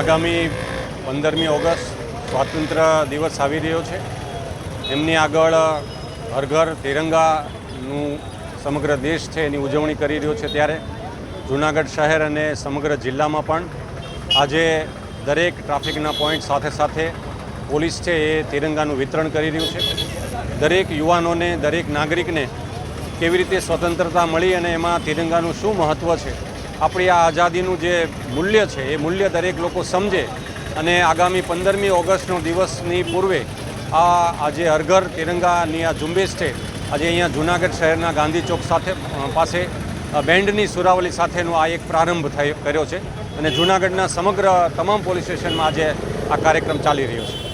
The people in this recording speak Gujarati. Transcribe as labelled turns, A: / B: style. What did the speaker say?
A: આગામી પંદરમી ઓગસ્ટ સ્વાતંત્ર્ય દિવસ આવી રહ્યો છે. એમની આગળ હર ઘર તિરંગાનું સમગ્ર દેશ છે એની ઉજવણી કરી રહ્યો છે ત્યારે. જૂનાગઢ શહેર અને સમગ્ર જિલ્લામાં પણ આજે દરેક ટ્રાફિકના પોઈન્ટ સાથે સાથે પોલીસ છે એ તિરંગાનું વિતરણ કરી રહ્યું છે. દરેક યુવાનોને, દરેક નાગરિકને કેવી રીતે સ્વતંત્રતા મળી અને એમાં તિરંગાનું શું મહત્ત્વ છે? આપણી આ આઝાદીનું જે મૂલ્ય છે, એ મૂલ્ય દરેક લોકો સમજે અને આગામી પંદરમી ઓગસ્ટનો દિવસની પૂર્વે આ આજે હરઘર તિરંગાની આ ઝુંબેશ છે, આજે અહીંયા જૂનાગઢ શહેરના ગાંધી ચોક સાથે પાસે બેન્ડની સુરાવલી સાથેનો આ એક પ્રારંભ થયો, કર્યો છે અને જૂનાગઢના સમગ્ર તમામ પોલીસ સ્ટેશનમાં આજે આ કાર્યક્રમ ચાલી રહ્યો છે.